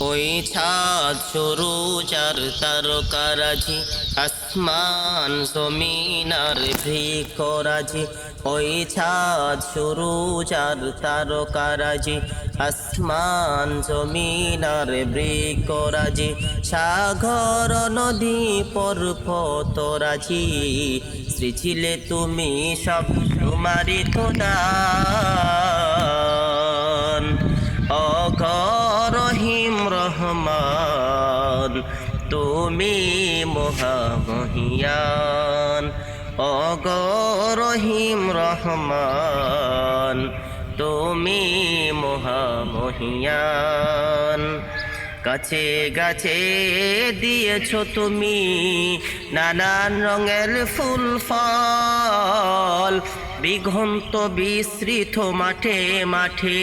ওই ছাদ সরু চার তারকারাজি, আসমান জমিন আর ভৃকরাজি ওই ছাদ সরু চার তারকারাজি, আসমান জমিন আর বৃকরাজি সাগর নদী পর্বতরাজি সৃছিলে তুমি সব তোমারই তো দান অগরহিম রহমান। তুমি মহামহিয়ান অগরহিম রহমান। তুমি মহামহিয়ান গাছে গাছে দিয়েছ তুমি নানান রঙের ফুল, ফল। বিঘন্ত বিস্তৃত মাঠে মাঠে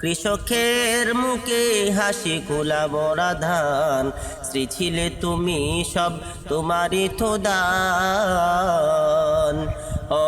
কৃষকের মুখে হাসি গোলা বড়া ধান। শ্রী ছিলে তুমি সব তোমারই তো দান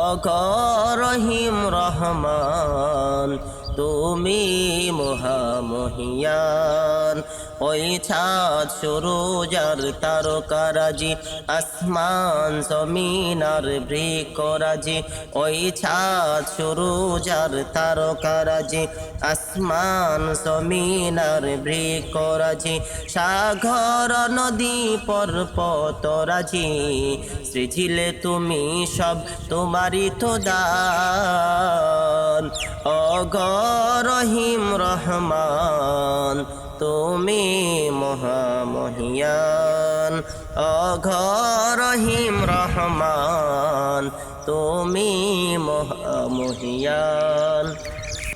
অগরহিম রহমান তুমি মহামহিয়ান। ওই ছাদ সরোজার তারকারাজি, আসমান জমিন আর বৃকরাজি ওই ছাদ সরোজার তারকারাজি, আসমান জমিন আর বৃকরাজি সাগর, নদী, পর্বতরাজি, সৃজিলে তুমি সব তোমারই তো দান অগরহিম রহমান তুমি মহামহিয়ান। অঘরহিম রহমান তুমি মহামহিয়ান।